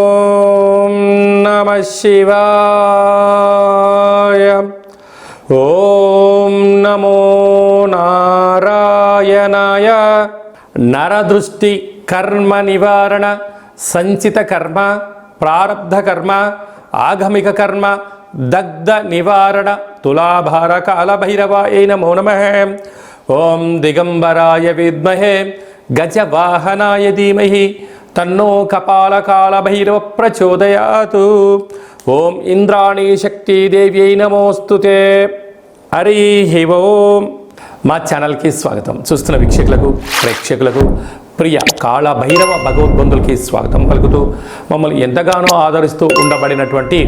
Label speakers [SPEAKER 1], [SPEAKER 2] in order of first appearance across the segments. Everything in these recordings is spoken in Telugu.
[SPEAKER 1] ఓం నమ శివాయ ఓం నమో నారాయణాయ నరదృష్టి కర్మ నివారణ సంచిత కర్మ ప్రారబ్ధ కర్మ ఆగమిక కర్మ దగ్ధ నివారణ తులాభార కాల భైరవాయ నమో నమ ఓం దిగంబరాయ విద్మహే గజవాహనాయ ధీమహి తన్నో కపాలకాల భైరవ ప్రచోదయాతు ఓం ఇంద్రాణీ శక్తిదేవ్యై నమోస్తుతే హరి ఓం మా ఛానల్కి స్వాగతం. చూస్తున్న వీక్షకులకు ప్రేక్షకులకు ప్రియ కాళభైరవ భగవద్బంధులకి స్వాగతం పలుకుతూ మమ్మల్ని ఎంతగానో ఆదరిస్తూ ఉండబడినటువంటి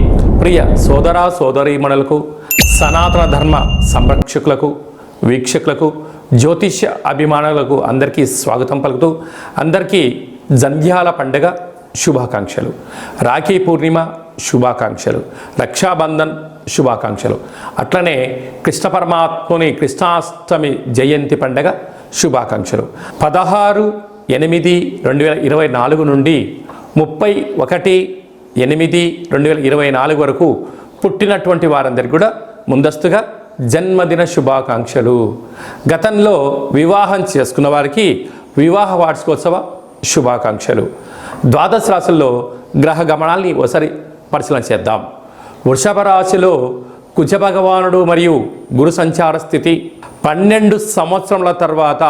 [SPEAKER 1] ప్రియ సోదర సోదరీమణులకు సనాతన ధర్మ సంరక్షకులకు వీక్షకులకు జ్యోతిష్య అభిమానులకు అందరికీ స్వాగతం పలుకుతూ అందరికీ జంధ్యాల పండుగ శుభాకాంక్షలు. రాఖీ పూర్ణిమ శుభాకాంక్షలు. రక్షాబంధన్ శుభాకాంక్షలు. అట్లనే కృష్ణ పరమాత్ముని కృష్ణాష్టమి జయంతి పండగ శుభాకాంక్షలు. పదహారు ఎనిమిది రెండు వేల ఇరవై నాలుగు నుండి ముప్పై ఒకటి ఎనిమిది రెండు వేల ఇరవై నాలుగు వరకు పుట్టినటువంటి వారందరికీ కూడా ముందస్తుగా జన్మదిన శుభాకాంక్షలు. గతంలో వివాహం చేసుకున్న వారికి వివాహ వార్షికోత్సవ శుభాకాంక్షలు. ద్వాదశ రాశుల్లో గ్రహ గమనాల్ని ఒకసారి పరిశీలన చేద్దాం. వృషభ రాశిలో కుజ భగవానుడు మరియు గురు సంచార స్థితి పన్నెండు సంవత్సరముల తర్వాత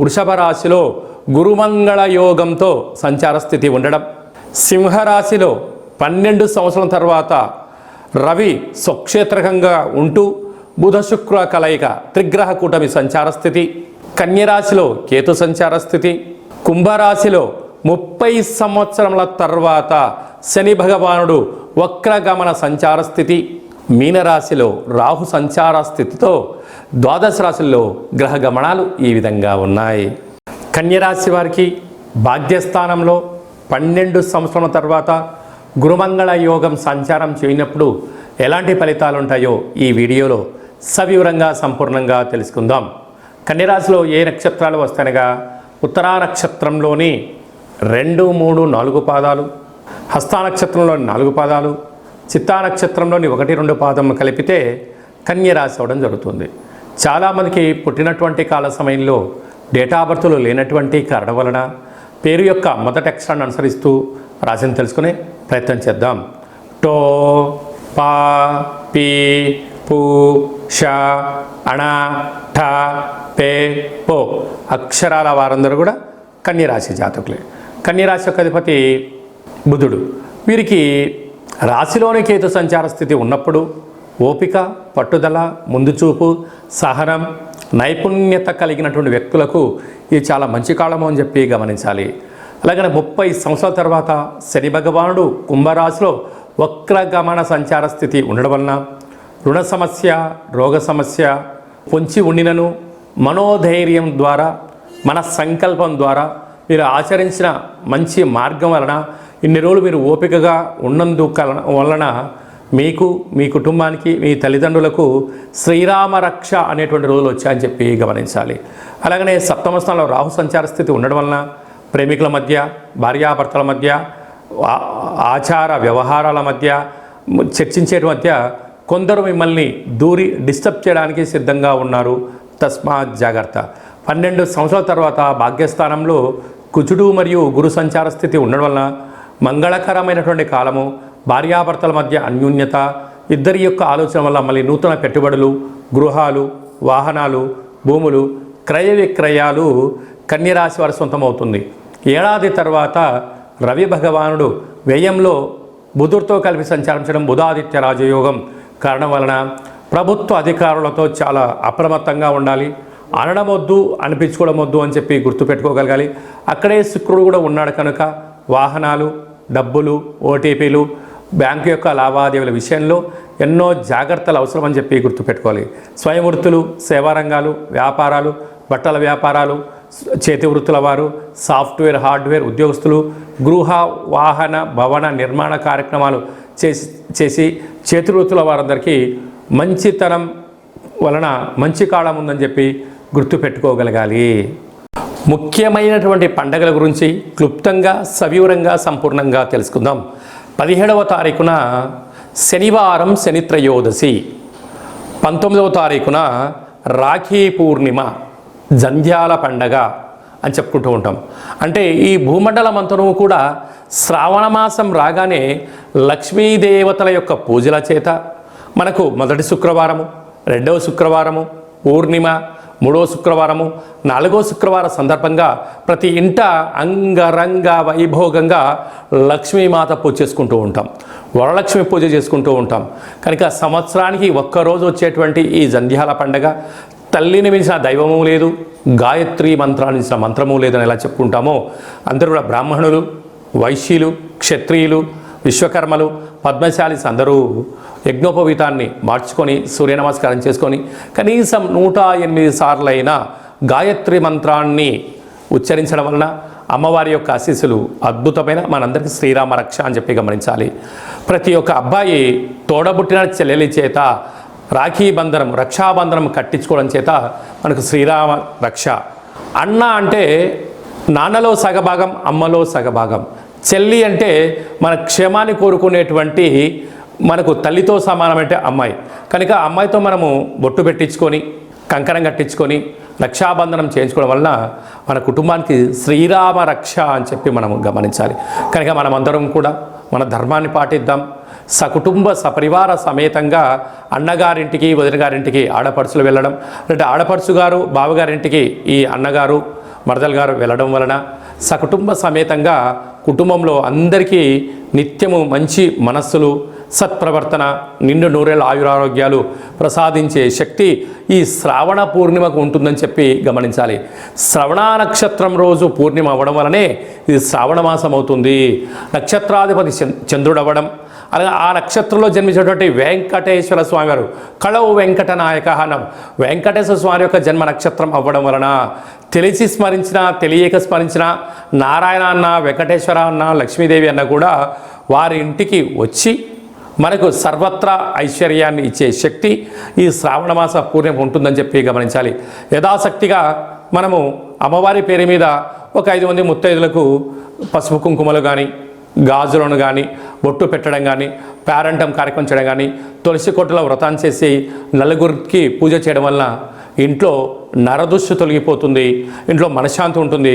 [SPEAKER 1] వృషభ రాశిలో గురుమంగళ యోగంతో సంచార స్థితి ఉండడం. సింహరాశిలో పన్నెండు సంవత్సరం తర్వాత రవి స్వక్షేత్రకంగా ఉంటూ బుధ శుక్ర కలయిక త్రిగ్రహ కూటమి సంచార స్థితి కన్యరాశిలో కేతు సంచార స్థితి కుంభరాశిలో ముప్పై సంవత్సరముల తర్వాత శని భగవానుడు వక్రగమన సంచార స్థితి మీనరాశిలో రాహు సంచార స్థితితో ద్వాదశ రాశుల్లో గ్రహ గమనాలు ఈ విధంగా ఉన్నాయి. కన్యరాశి వారికి భాగ్యస్థానంలో పన్నెండు సంవత్సరాల తర్వాత గురుమంగళ యోగం సంచారం చేయనప్పుడు ఎలాంటి ఫలితాలు ఉంటాయో ఈ వీడియోలో సవివరంగా సంపూర్ణంగా తెలుసుకుందాం. కన్యరాశిలో ఏ నక్షత్రాలు వస్తాయనగా ఉత్తరా నక్షత్రంలోని రెండు మూడు నాలుగు పాదాలు హస్తా నక్షత్రంలోని నాలుగు పాదాలు చిత్తా నక్షత్రంలోని ఒకటి రెండు పాదం కలిపితే కన్య రాశి అవడం జరుగుతుంది. చాలామందికి పుట్టినటువంటి కాల సమయంలో డేటా బర్త్లు లేనటువంటి కారణం వలన పేరు యొక్క మొదటి అక్షరాన్ని అనుసరిస్తూ రాశిని తెలుసుకునే ప్రయత్నం చేద్దాం. టో పా పి పు ష అణ ఠ పే పో అక్షరాల వారందరూ కూడా కన్యరాశి జాతకులే. కన్యరాశి యొక్క అధిపతి బుధుడు. వీరికి రాశిలోని కేతు సంచార స్థితి ఉన్నప్పుడు ఓపిక పట్టుదల ముందుచూపు సహనం నైపుణ్యత కలిగినటువంటి వ్యక్తులకు ఇది చాలా మంచి కాలము అని చెప్పి గమనించాలి. అలాగనే ముప్పై సంవత్సరాల తర్వాత శని భగవానుడు కుంభరాశిలో వక్రగమన సంచార స్థితి ఉండడం వలన రుణ సమస్య రోగ సమస్య పొంచి ఉండినను మనోధైర్యం ద్వారా మన సంకల్పం ద్వారా మీరు ఆచరించిన మంచి మార్గం వలన ఇన్ని రోజులు మీరు ఓపికగా ఉన్నందు కల- వలన మీకు మీ కుటుంబానికి మీ తల్లిదండ్రులకు శ్రీరామ రక్ష అనేటువంటి రోజులు వచ్చాయని చెప్పి గమనించాలి. అలాగనే సప్తమ స్థానంలో రాహు సంచార స్థితి ఉండడం వలన ప్రేమికుల మధ్య భార్యాభర్తల మధ్య ఆచార వ్యవహారాల మధ్య మ- చర్చించే మధ్య కొందరు మిమ్మల్ని దూరి డిస్టర్బ్ చేయడానికి సిద్ధంగా ఉన్నారు. తస్మాత్ జాగ్రత్త. పన్నెండు సంవత్సరాల తర్వాత భాగ్యస్థానంలో కుజుడు మరియు గురు సంచార స్థితి ఉండడం వలన మంగళకరమైనటువంటి కాలము భార్యాభర్తల మధ్య అన్యోన్యత ఇద్దరి యొక్క ఆలోచన వల్ల మళ్ళీ నూతన పెట్టుబడులు గృహాలు వాహనాలు భూములు క్రయ విక్రయాలు కన్యరాశి వారి సొంతమవుతుంది. ఏడాది తర్వాత రవి భగవానుడు వ్యయంలో బుధుడితో కలిపి సంచరించడం బుధాదిత్య రాజయోగం కారణం వలన ప్రభుత్వ అధికారులతో చాలా అప్రమత్తంగా ఉండాలి. అనడం వద్దు అనిపించుకోవడం వద్దు అని చెప్పి గుర్తుపెట్టుకోగలగాలి. అక్కడే శుక్రుడు కూడా ఉన్నాడు కనుక వాహనాలు డబ్బులు ఓటీపీలు బ్యాంకు యొక్క లావాదేవీల విషయంలో ఎన్నో జాగ్రత్తలు అవసరం అని చెప్పి గుర్తుపెట్టుకోవాలి. స్వయం వృత్తులు సేవారంగాలు వ్యాపారాలు బట్టల వ్యాపారాలు చేతి వృత్తుల వారు సాఫ్ట్వేర్ హార్డ్వేర్ ఉద్యోగస్తులు గృహ వాహన భవన నిర్మాణ కార్యక్రమాలు చేసి చేసి చేతి వృత్తుల వారందరికీ మంచితనం వలన మంచి కాలం ఉందని చెప్పి గుర్తుపెట్టుకోగలగాలి. ముఖ్యమైనటువంటి పండగల గురించి క్లుప్తంగా సవివరంగా సంపూర్ణంగా తెలుసుకుందాం. పదిహేడవ తారీఖున శనివారం శనిత్రయోదశి పంతొమ్మిదవ తారీఖున రాఖీ పూర్ణిమ. జంధ్యాల పండగ అని చెప్పుకుంటూ ఉంటాం. అంటే ఈ భూమండలం అంతను కూడా శ్రావణ మాసం రాగానే లక్ష్మీదేవతల యొక్క పూజల చేత మనకు మొదటి శుక్రవారము రెండవ శుక్రవారము పూర్ణిమ మూడో శుక్రవారము నాలుగో శుక్రవార సందర్భంగా ప్రతి ఇంట అంగరంగ వైభోగంగా లక్ష్మీమాత పూజ చేసుకుంటూ ఉంటాం. వరలక్ష్మి పూజ చేసుకుంటూ ఉంటాం. కనుక సంవత్సరానికి ఒక్కరోజు వచ్చేటువంటి ఈ జంధ్యాల పండగ తల్లిని మించిన దైవము లేదు గాయత్రి మంత్రాన్ని మించిన మంత్రము లేదని ఎలా చెప్పుకుంటామో అందరూ కూడా బ్రాహ్మణులు వైశ్యులు క్షత్రియులు విశ్వకర్మలు పద్మశాలిస్ అందరూ యజ్ఞోపవీతాన్ని మార్చుకొని సూర్య నమస్కారం చేసుకొని కనీసం నూట ఎనిమిది సార్లైన గాయత్రి మంత్రాన్ని ఉచ్చరించడం వలన అమ్మవారి యొక్క ఆశీస్సులు అద్భుతమైన మనందరికీ శ్రీరామ రక్ష అని చెప్పి గమనించాలి. ప్రతి ఒక్క అబ్బాయి తోడబుట్టిన చెల్లెలి చేత రాఖీ బంధనం రక్షాబంధనం కట్టించుకోవడం చేత మనకు శ్రీరామ రక్ష. అన్న అంటే నాన్నలో సగభాగం అమ్మలో సగభాగం. చెల్లి అంటే మన క్షేమాన్ని కోరుకునేటువంటి మనకు తల్లితో సమానమంటే అమ్మాయి. కనుక అమ్మాయితో మనము బొట్టు పెట్టించుకొని కంకణం కట్టించుకొని రక్షాబంధనం చేయించుకోవడం వలన మన కుటుంబానికి శ్రీరామ రక్ష అని చెప్పి మనం గమనించాలి. కనుక మనమందరం కూడా మన ధర్మాన్ని పాటిద్దాం. సకుటుంబ సపరివార సమేతంగా అన్నగారింటికి వదినగారింటికి ఆడపడుచులు వెళ్ళడం అంటే ఆడపడుచు గారు బావగారింటికి ఈ అన్నగారు మరదలు గారు వెళ్ళడం వలన సకుటుంబ సమేతంగా కుటుంబంలో అందరికీ నిత్యము మంచి మనస్సులు సత్ప్రవర్తన నిండు నూరేళ్ళ ఆయురారోగ్యాలు ప్రసాదించే శక్తి ఈ శ్రావణ పూర్ణిమకు ఉంటుందని చెప్పి గమనించాలి. శ్రవణ నక్షత్రం రోజు పూర్ణిమ అవ్వడం వలనే ఇది శ్రావణ మాసం అవుతుంది. నక్షత్రాధిపతి చంద్రుడు చంద్రుడవ్వడం అలాగే ఆ నక్షత్రంలో జన్మించినటువంటి వెంకటేశ్వర స్వామి వారు కళవు వెంకట నాయక అనం వెంకటేశ్వర స్వామి యొక్క జన్మ నక్షత్రం అవ్వడం వలన తెలిసి స్మరించిన తెలియక స్మరించిన నారాయణ అన్న వెంకటేశ్వర అన్న లక్ష్మీదేవి అన్న కూడా వారి ఇంటికి వచ్చి మనకు సర్వత్రా ఐశ్వర్యాన్ని ఇచ్చే శక్తి ఈ శ్రావణమాస పూర్ణం ఉంటుందని చెప్పి గమనించాలి. యథాశక్తిగా మనము అమ్మవారి పేరు మీద ఒక ఐదు మంది ముత్తైదులకు పసుపు కుంకుమలు కానీ గాజులను కానీ బొట్టు పెట్టడం కానీ పేరంటం కార్యక్రమం చేయడం కానీ తులసి కొట్టలో వ్రతం చేసి నలుగురికి పూజ చేయడం వలన ఇంట్లో నరదుష్టు తొలగిపోతుంది ఇంట్లో మనశ్శాంతి ఉంటుంది.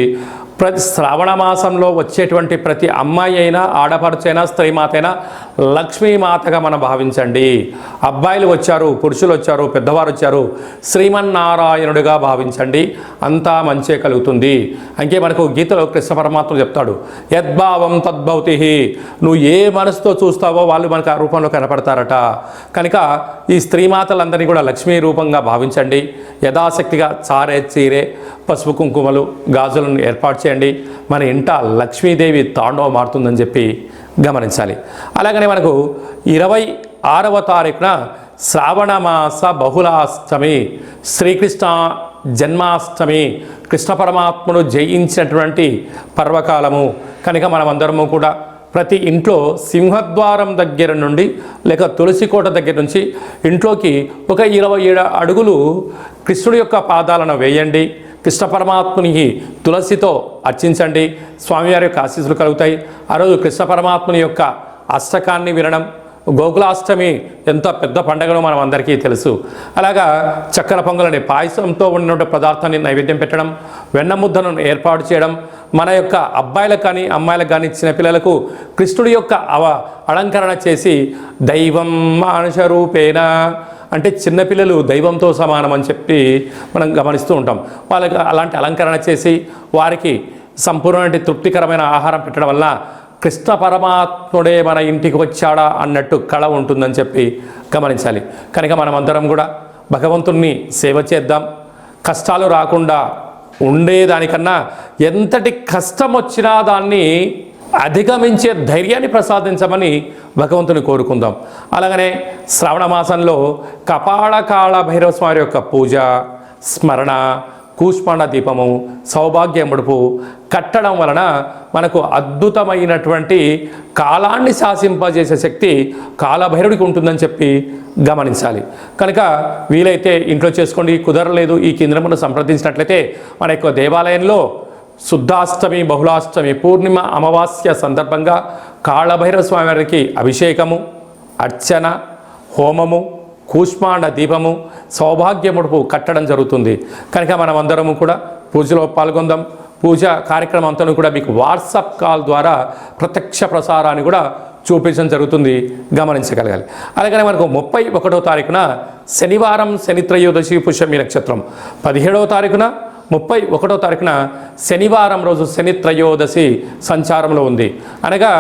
[SPEAKER 1] ప్రతి శ్రావణ మాసంలో వచ్చేటువంటి ప్రతి అమ్మాయి అయినా ఆడపడుచైనా స్త్రీమాత అయినా లక్ష్మీమాతగా మనం భావించండి. అబ్బాయిలు వచ్చారు పురుషులు వచ్చారు పెద్దవారు వచ్చారు శ్రీమన్నారాయణుడిగా భావించండి. అంతా మంచే కలుగుతుంది. అంకే మనకు గీతలో కృష్ణ పరమాత్మ చెప్తాడు యద్భావం తద్భవతి నువ్వు ఏ మనసుతో చూస్తావో వాళ్ళు మనకు ఆ రూపంలో కనపడతారట. కనుక ఈ స్త్రీమాతలందరినీ కూడా లక్ష్మీ రూపంగా భావించండి. యథాశక్తిగా చారే చీరే పసుపు కుంకుమలు గాజులను ఏర్పాటు చేయండి. మన ఇంట లక్ష్మీదేవి తాండవ మారుతుందని చెప్పి గమనించాలి. అలాగనే మనకు ఇరవై ఆరవ తారీఖున శ్రావణ మాస బహుళాష్టమి శ్రీకృష్ణ జన్మాష్టమి కృష్ణ పరమాత్మను జయించినటువంటి పర్వకాలము. కనుక మనమందరము కూడా ప్రతి ఇంట్లో సింహద్వారం దగ్గర నుండి లేక తులసి కోట దగ్గర నుంచి ఇంట్లోకి ఒక ఇరవై ఏడు అడుగులు కృష్ణుడి యొక్క పాదాలను వేయండి. కృష్ణ పరమాత్మునికి తులసితో అర్చించండి. స్వామివారి యొక్క ఆశీస్సులు కలుగుతాయి. ఆ రోజు కృష్ణ పరమాత్ముని యొక్క అష్టకాన్ని వినడం గోకులాష్టమి ఎంత పెద్ద పండగనో మనం అందరికీ తెలుసు. అలాగా చక్కెర పొంగలని పాయసంతో ఉన్నటువంటి పదార్థాన్ని నైవేద్యం పెట్టడం వెన్న ముద్దను ఏర్పాటు చేయడం మన యొక్క అబ్బాయిలకు కానీ అమ్మాయిలకు కానీ చిన్నపిల్లలకు కృష్ణుడి యొక్క అవ అలంకరణ చేసి దైవం మానుష రూపేణ అంటే చిన్నపిల్లలు దైవంతో సమానం అని చెప్పి మనం గమనిస్తూ ఉంటాం. వాళ్ళకి అలాంటి అలంకరణ చేసి వారికి సంపూర్ణ తృప్తికరమైన ఆహారం పెట్టడం వల్ల కృష్ణ పరమాత్ముడే మన ఇంటికి వచ్చాడా అన్నట్టు కళ ఉంటుందని చెప్పి గమనించాలి. కనుక మనమందరం కూడా భగవంతుణ్ణి సేవ చేద్దాం. కష్టాలు రాకుండా ఉండేదానికన్నా ఎంతటి కష్టం వచ్చినా దాన్ని అధిగమించే ధైర్యాన్ని ప్రసాదించమని భగవంతుని కోరుకుందాం. అలాగనే శ్రావణ మాసంలో కపాళకాళ భైరవ స్వామి యొక్క పూజ స్మరణ కూష్మాండ దీపము సౌభాగ్య ముడుపు కట్టడం వలన మనకు అద్భుతమైనటువంటి కాలాన్ని శాసింపజేసే శక్తి కాలభైరుడికి ఉంటుందని చెప్పి గమనించాలి. కనుక వీలైతే ఇంట్లో చేసుకోండి కుదరలేదు ఈ కేంద్రమును సంప్రదించినట్లయితే మన యొక్క దేవాలయంలో శుద్ధాష్టమి బహుళాష్టమి పూర్ణిమ అమావాస్య సందర్భంగా కాళభైరవ స్వామివారికి అభిషేకము అర్చన హోమము కూష్మాండ దీపము సౌభాగ్యముడుపు కట్టడం జరుగుతుంది. కనుక మనం అందరము కూడా పూజలో పాల్గొందాం. పూజ కార్యక్రమం అంతా కూడా మీకు వాట్సాప్ కాల్ ద్వారా ప్రత్యక్ష ప్రసారాన్ని కూడా చూపించడం జరుగుతుంది. గమనించగలగాలి. అలాగనే మనకు ముప్పై ఒకటో తారీఖున శనివారం శని త్రయోదశి పుష్యమి నక్షత్రం. పదిహేడవ తారీఖున ముప్పై ఒకటో తారీఖున శనివారం రోజు శని త్రయోదశి సంచారంలో ఉంది. అనగా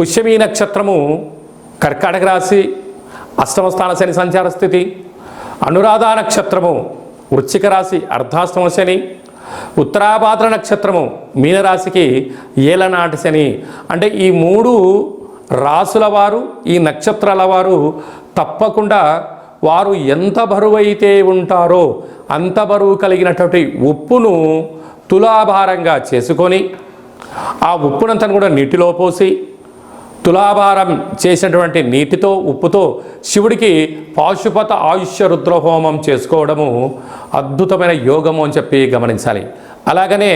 [SPEAKER 1] పుష్యమి నక్షత్రము కర్కాటక రాశి అష్టమస్థాన శని సంచార స్థితి అనురాధ నక్షత్రము వృశ్చిక రాశి అర్ధాష్టమ శని ఉత్తరాభాద్ర నక్షత్రము మీనరాశికి ఏలనాటి శని. అంటే ఈ మూడు రాసుల వారు ఈ నక్షత్రాల వారు తప్పకుండా వారు ఎంత బరువైతే ఉంటారో అంత బరువు కలిగినటువంటి ఉప్పును తులాభారంగా చేసుకొని ఆ ఉప్పునంతను కూడా నీటిలో పోసి తులాభారం చేసినటువంటి నీటితో ఉప్పుతో శివుడికి పాశుపత ఆయుష్య రుద్రహోమం చేసుకోవడము అద్భుతమైన యోగము అని చెప్పి గమనించాలి. అలాగనే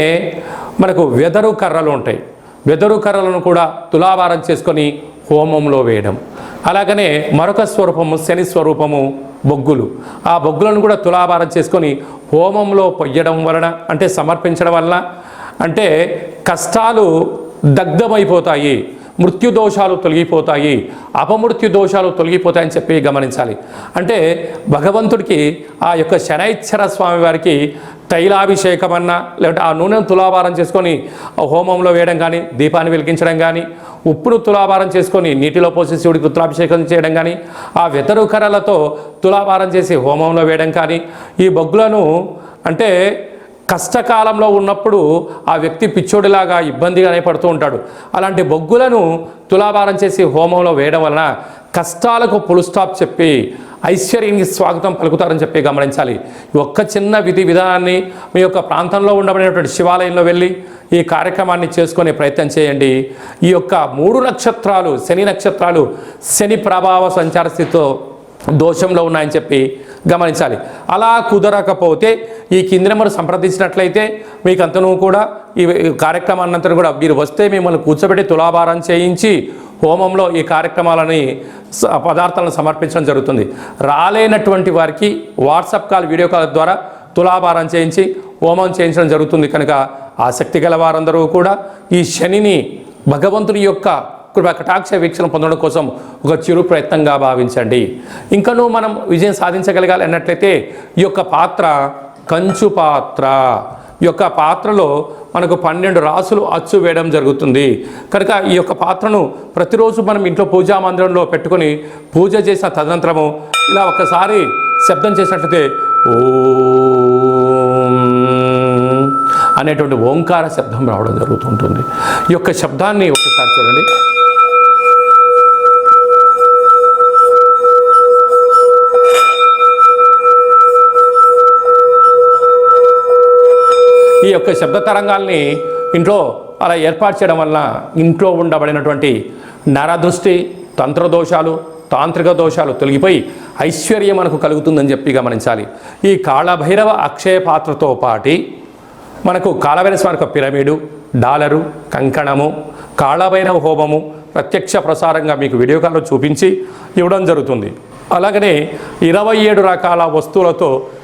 [SPEAKER 1] మనకు వెదరు కర్రలు ఉంటాయి. వెదరు కర్రలను కూడా తులాభారం చేసుకొని హోమంలో వేయడం. అలాగనే మరొక స్వరూపము శని స్వరూపము బొగ్గులు. ఆ బొగ్గులను కూడా తులాభారం చేసుకొని హోమంలో పొయ్యడం వలన అంటే సమర్పించడం వలన అంటే కష్టాలు దగ్ధమైపోతాయి. మృత్యు దోషాలు తొలగిపోతాయి అపమృత్యు దోషాలు తొలగిపోతాయని చెప్పి గమనించాలి. అంటే భగవంతుడికి ఆ యొక్క శనైశ్వర స్వామి వారికి తైలాభిషేకం అన్నా ఆ నూనెను తులాభారం చేసుకొని హోమంలో వేయడం కానీ దీపాన్ని వెలిగించడం కానీ ఉప్పును తులాభారం చేసుకొని నీటిలో పోసి శివుడికి రుద్రాభిషేకం చేయడం కానీ ఆ వెతరు కర్రలతో తులాభారం చేసి హోమంలో వేయడం కానీ ఈ బొగ్గులను అంటే కష్టకాలంలో ఉన్నప్పుడు ఆ వ్యక్తి పిచ్చోడిలాగా ఇబ్బందిగానే పడుతూ ఉంటాడు. అలాంటి బొగ్గులను తులాభారం చేసి హోమంలో వేయడం వలన కష్టాలకు పులుస్టాప్ చెప్పి ఐశ్వర్యానికి స్వాగతం పలుకుతారని చెప్పి గమనించాలి. ఒక్క చిన్న విధి విధానాన్ని మీ యొక్క ప్రాంతంలో ఉండబడినటువంటి శివాలయంలో వెళ్ళి ఈ కార్యక్రమాన్ని చేసుకునే ప్రయత్నం చేయండి. ఈ యొక్క మూడు నక్షత్రాలు శని నక్షత్రాలు శని ప్రభావ సంచార స్థితితో దోషంలో ఉన్నాయని చెప్పి గమనించాలి. అలా కుదరకపోతే ఈ కింది నెంబర్ సంప్రదించినట్లయితే మీకు అంతను కూడా ఈ కార్యక్రమాన్నంతా కూడా మీరు వస్తే మిమ్మల్ని కూర్చోబెట్టి తులాభారం చేయించి హోమంలో ఈ కార్యక్రమాలని పదార్థాలను సమర్పించడం జరుగుతుంది. రాలేనటువంటి వారికి వాట్సాప్ కాల్ వీడియో కాల్ ద్వారా తులాభారం చేయించి హోమం చేయించడం జరుగుతుంది. కనుక ఆసక్తి గల వారందరూ కూడా ఈ శనిని భగవంతుని యొక్క కృపా కటాక్ష వీక్షణ పొందడం కోసం ఒక చిరు ప్రయత్నంగా భావించండి. ఇంకనూ మనం విజయం సాధించగలగాలి అన్నట్లయితే ఈ యొక్క పాత్ర కంచు పాత్ర. ఈ యొక్క పాత్రలో మనకు పన్నెండు రాసులు అచ్చు వేయడం జరుగుతుంది. కనుక ఈ యొక్క పాత్రను ప్రతిరోజు మనం ఇంట్లో పూజా మందిరంలో పెట్టుకొని పూజ చేసిన తదనంతరము ఇలా ఒక్కసారి శబ్దం చేసినట్లయితే ఓ అనేటువంటి ఓంకార శబ్దం రావడం జరుగుతుంటుంది. ఈ యొక్క శబ్దాన్ని ఒకసారి చూడండి. ఈ యొక్క శబ్ద తరంగాల్ని ఇంట్లో అలా ఏర్పాటు చేయడం వలన ఇంట్లో ఉండబడినటువంటి నరదృష్టి తంత్రదోషాలు తాంత్రిక దోషాలు తొలగిపోయి ఐశ్వర్యం మనకు కలుగుతుందని చెప్పి గమనించాలి. ఈ కాళభైరవ అక్షయ పాత్రతో పాటి మనకు కాళభైరవ స్వామి యొక్క పిరమిడు డాలరు కంకణము కాళభైరవ హోమము ప్రత్యక్ష ప్రసారంగా మీకు వీడియో కాల్లో చూపించి ఇవ్వడం జరుగుతుంది. అలాగనే ఇరవై ఏడు రకాల వస్తువులతో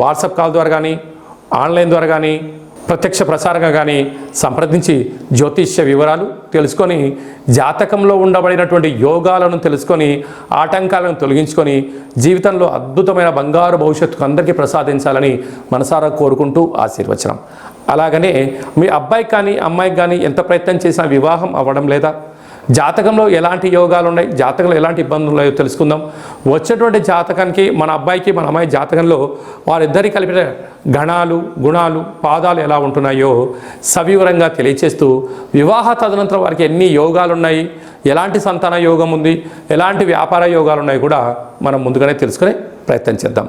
[SPEAKER 1] వాట్సాప్ కాల్ ద్వారా కానీ ఆన్లైన్ ద్వారా కానీ ప్రత్యక్ష ప్రసారంగా కానీ సంప్రదించి జ్యోతిష్య వివరాలు తెలుసుకొని జాతకంలో ఉండబడినటువంటి యోగాలను తెలుసుకొని ఆటంకాలను తొలగించుకొని జీవితంలో అద్భుతమైన బంగారు భవిష్యత్తుకు అందరికీ ప్రసాదించాలని మనసారా కోరుకుంటూ ఆశీర్వచనం. అలాగనే మీ అబ్బాయికి కానీ అమ్మాయికి కానీ ఎంత ప్రయత్నం చేసినా వివాహం అవ్వడం లేదా జాతకంలో ఎలాంటి యోగాలు ఉన్నాయి జాతకంలో ఎలాంటి ఇబ్బందులు ఉన్నాయో తెలుసుకుందాం. వచ్చేటువంటి జాతకానికి మన అబ్బాయికి మన అమ్మాయి జాతకంలో వారిద్దరి కలిపిన గణాలు గుణాలు పాదాలు ఎలా ఉంటున్నాయో సవివరంగా తెలియచేస్తూ వివాహ తదనంతరం వారికి ఎన్ని యోగాలు ఉన్నాయి ఎలాంటి సంతాన యోగం ఉంది ఎలాంటి వ్యాపార యోగాలు ఉన్నాయి కూడా మనం ముందుగానే తెలుసుకునే ప్రయత్నం చేద్దాం.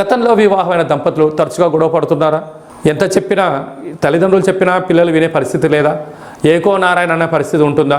[SPEAKER 1] గతంలో వివాహమైన దంపతులు తరచుగా గొడవ పడుతున్నారా? ఎంత చెప్పినా తల్లిదండ్రులు చెప్పినా పిల్లలు వినే పరిస్థితి లేదా? ఏకో నారాయణ అనే పరిస్థితి ఉంటుందా?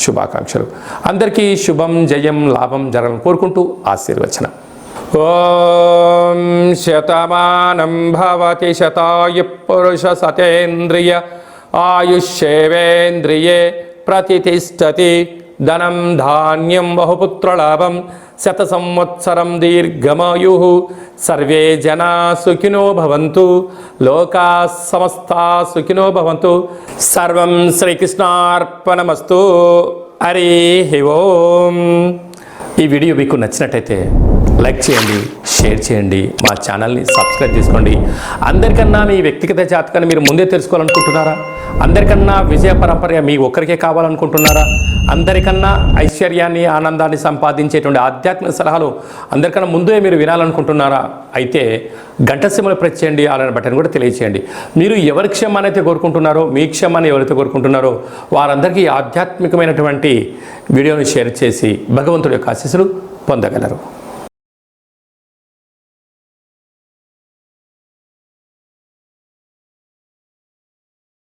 [SPEAKER 1] శుభాకాంక్షలు. అందరికీ శుభం జయం లాభం జరగాలని కోరుకుంటూ ఆశీర్వచనం. ఓం శతమానం భవతి శతాయు పురుష సతేంద్రియ ఆయుష్యేవేంద్రియే ప్రతిష్టతి. ధనం ధాన్యం బహుపుత్రలాభం శత సంవత్సరం దీర్ఘమాయు. సర్వే జనా సుఖినో భవంతు లోకా సమస్తా సుఖినో భవంతు. సర్వం శ్రీకృష్ణార్పణమస్తు. హరి ఓం. ఈ వీడియో మీకు నచ్చినట్టయితే లైక్ చేయండి షేర్ చేయండి మా ఛానల్ని సబ్స్క్రైబ్ చేసుకోండి. అందరికన్నా మీ వ్యక్తిగత జాతకాన్ని మీరు ముందే తెలుసుకోవాలనుకుంటున్నారా? అందరికన్నా విజయ పరంపర మీ ఒక్కరికే కావాలనుకుంటున్నారా? అందరికన్నా ఐశ్వర్యాన్ని ఆనందాన్ని సంపాదించేటువంటి ఆధ్యాత్మిక సలహాలు అందరికన్నా ముందే మీరు వినాలనుకుంటున్నారా? అయితే గంట సిమ్మలు ప్రెస్ చేయండి అలానే బటన్ కూడా తెలియచేయండి. మీరు ఎవరి క్షేమాన్ని అయితే కోరుకుంటున్నారో మీ క్షేమాన్ని ఎవరైతే కోరుకుంటున్నారో వారందరికీ ఆధ్యాత్మికమైనటువంటి వీడియోని షేర్ చేసి భగవంతుడి యొక్క ఆశీస్సులు పొందగలరు.